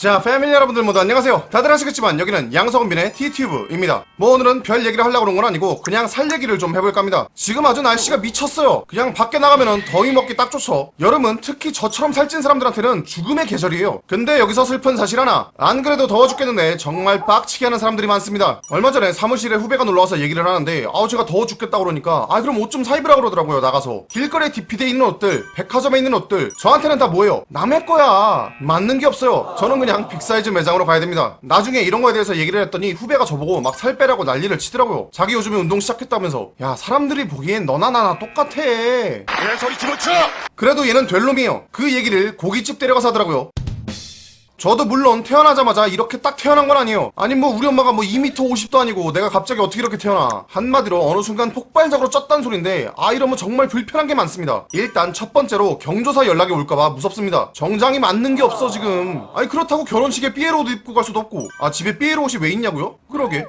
자, 패밀리 여러분들 모두 안녕하세요. 다들 아시겠지만 여기는 양석은빈의 티튜브입니다. 뭐 오늘은 별 얘기를 하려고 그런 건 아니고 그냥 살 얘기를 좀 해볼까 합니다. 지금 아주 날씨가 미쳤어요. 그냥 밖에 나가면은 더위 먹기 딱 좋죠. 여름은 특히 저처럼 살찐 사람들한테는 죽음의 계절이에요. 근데 여기서 슬픈 사실 하나. 안 그래도 더워 죽겠는데 정말 빡치게 하는 사람들이 많습니다. 얼마 전에 사무실에 후배가 놀러와서 얘기를 하는데 아우 제가 더워 죽겠다고 그러니까 아 그럼 옷 좀 사 입으라 그러더라고요 나가서. 길거리에 디피돼 있는 옷들, 백화점에 있는 옷들 저한테는 다 뭐예요? 남의 거야. 맞는 게 없어요. 저는 그냥 빅사이즈 매장으로 가야 됩니다. 나중에 이런 거에 대해서 얘기를 했더니 후배가 저보고 막 살 빼라고 난리를 치더라고요. 자기 요즘에 운동 시작했다면서. 야 사람들이 보기엔 너나 나나 똑같아. 내 소리 집어쳐! 그래도 얘는 될 놈이에요. 그 얘기를 고깃집 데려가서 하더라고요. 저도 물론 태어나자마자 이렇게 딱 태어난 건 아니에요. 아니 뭐 우리 엄마가 뭐 2m 50도 아니고 내가 갑자기 어떻게 이렇게 태어나. 한마디로 어느 순간 폭발적으로 쪘단 소린데 아 이러면 정말 불편한 게 많습니다. 일단 첫 번째로 경조사 연락이 올까봐 무섭습니다. 정장이 맞는 게 없어 지금. 아니 그렇다고 결혼식에 삐에로 옷 입고 갈 수도 없고. 아 집에 삐에로 옷이 왜 있냐고요? 그러게.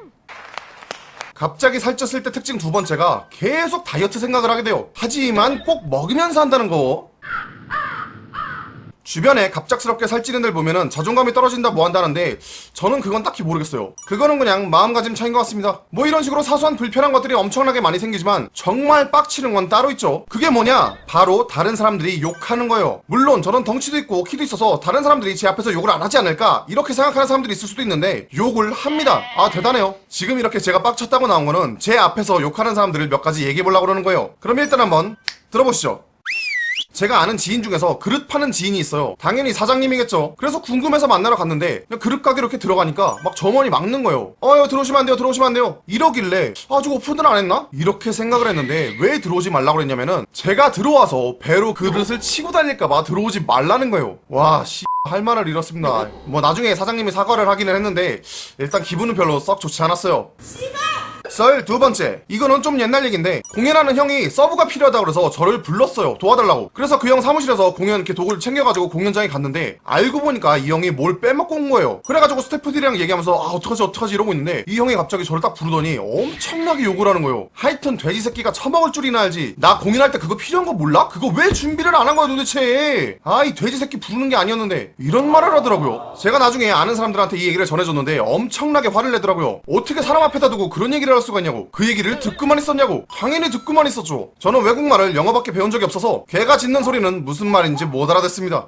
갑자기 살쪘을 때 특징 두 번째가 계속 다이어트 생각을 하게 돼요. 하지만 꼭 먹으면서 한다는 거. 주변에 갑작스럽게 살찌는 애들 보면은 자존감이 떨어진다 뭐 한다는데 저는 그건 딱히 모르겠어요. 그거는 그냥 마음가짐 차이인 것 같습니다. 뭐 이런 식으로 사소한 불편한 것들이 엄청나게 많이 생기지만 정말 빡치는 건 따로 있죠. 그게 뭐냐? 바로 다른 사람들이 욕하는 거예요. 물론 저는 덩치도 있고 키도 있어서 다른 사람들이 제 앞에서 욕을 안 하지 않을까 이렇게 생각하는 사람들이 있을 수도 있는데 욕을 합니다. 아 대단해요. 지금 이렇게 제가 빡쳤다고 나온 거는 제 앞에서 욕하는 사람들을 몇 가지 얘기해 보려고 그러는 거예요. 그럼 일단 한번 들어보시죠. 제가 아는 지인 중에서 그릇 파는 지인이 있어요. 당연히 사장님이겠죠. 그래서 궁금해서 만나러 갔는데 그냥 그릇 가게 이렇게 들어가니까 막 점원이 막는 거예요. 어여 들어오시면 안 돼요. 들어오시면 안 돼요. 이러길래 아 저거 오픈을 안 했나? 이렇게 생각을 했는데 왜 들어오지 말라고 그랬냐면은 제가 들어와서 배로 그릇을 치고 다닐까봐 들어오지 말라는 거예요. 와 씨. 할 말을 잃었습니다. 뭐 나중에 사장님이 사과를 하기는 했는데 일단 기분은 별로 썩 좋지 않았어요. 썰 두 번째. 이거는 좀 옛날 얘긴데 공연하는 형이 서브가 필요하다 그래서 저를 불렀어요. 도와달라고. 그래서 그 형 사무실에서 공연 이렇게 도구를 챙겨가지고 공연장에 갔는데 알고 보니까 이 형이 뭘 빼먹고 온 거예요. 그래가지고 스태프들이랑 얘기하면서 아 어떡하지 어떡하지 이러고 있는데 이 형이 갑자기 저를 딱 부르더니 엄청나게 욕을 하는 거예요. 하여튼 돼지 새끼가 처먹을 줄이나 알지. 나 공연할 때 그거 필요한 거 몰라? 그거 왜 준비를 안 한 거야 도대체? 아 이 돼지 새끼 부르는 게 아니었는데 이런 말을 하더라고요. 제가 나중에 아는 사람들한테 이 얘기를 전해줬는데 엄청나게 화를 내더라고요. 어떻게 사람 앞에다 두고 그런 얘기를 할 수가 있냐고. 그 얘기를 듣고만 있었냐고. 당연히 듣고만 있었죠. 저는 외국말을 영어밖에 배운 적이 없어서 개가 짖는 소리는 무슨 말인지 못 알아듣습니다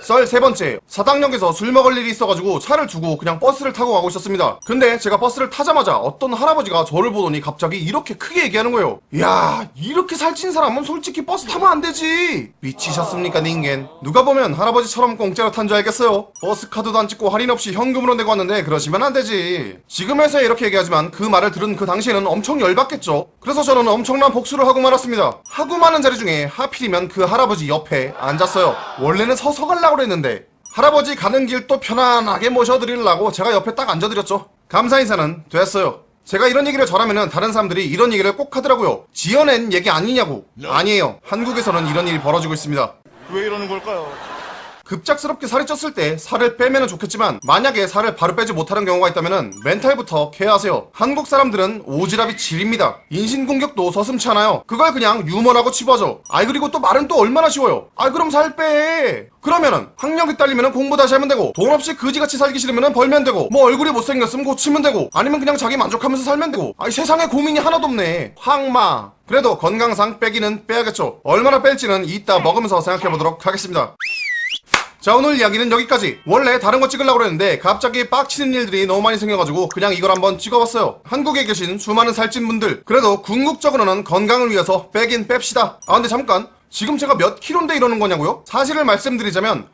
썰 세 번째. 사당역에서 술 먹을 일이 있어가지고 차를 두고 그냥 버스를 타고 가고 있었습니다. 근데 제가 버스를 타자마자 어떤 할아버지가 저를 보더니 갑자기 이렇게 크게 얘기하는 거예요 야 이렇게 살찐 사람은 솔직히 버스 타면 안 되지. 미치셨습니까 닌겐? 누가 보면 할아버지처럼 공짜로 탄 줄 알겠어요. 버스 카드도 안 찍고 할인 없이 현금으로 내고 왔는데 그러시면 안 되지. 지금에서야 이렇게 얘기하지만 그 말을 들은 그 당시에는 엄청 열받겠죠. 그래서 저는 엄청난 복수를 하고 말았습니다. 하고 많은 자리 중에 하필이면 그 할아버지 옆에 앉았어요. 원래는 서서 가려고 그랬는데 할아버지 가는 길 또 편안하게 모셔드리려고 제가 옆에 딱 앉아드렸죠. 감사 인사는 됐어요. 제가 이런 얘기를 전하면은 다른 사람들이 이런 얘기를 꼭 하더라고요. 지어낸 얘기 아니냐고. 아니에요. 한국에서는 이런 일이 벌어지고 있습니다. 왜 이러는 걸까요? 급작스럽게 살이 쪘을 때 살을 빼면 좋겠지만 만약에 살을 바로 빼지 못하는 경우가 있다면 멘탈부터 케어하세요. 한국 사람들은 오지랖이 질입니다. 인신공격도 서슴치 않아요. 그걸 그냥 유머라고 치부하죠. 아이 그리고 또 말은 또 얼마나 쉬워요. 아이 그럼 살 빼. 그러면은 학력이 딸리면 공부 다시 하면 되고 돈 없이 그지같이 살기 싫으면 벌면 되고 뭐 얼굴이 못생겼으면 고치면 되고 아니면 그냥 자기 만족하면서 살면 되고 아이 세상에 고민이 하나도 없네. 황마. 그래도 건강상 빼기는 빼야겠죠. 얼마나 뺄지는 이따 먹으면서 생각해보도록 하겠습니다. 자 오늘 이야기는 여기까지. 원래 다른 거 찍으려고 그랬는데 갑자기 빡치는 일들이 너무 많이 생겨가지고 그냥 이걸 한번 찍어봤어요. 한국에 계신 수많은 살찐 분들 그래도 궁극적으로는 건강을 위해서 빼긴 뺍시다. 아 근데 잠깐. 지금 제가 몇 킬로인데 이러는 거냐고요? 사실을 말씀드리자면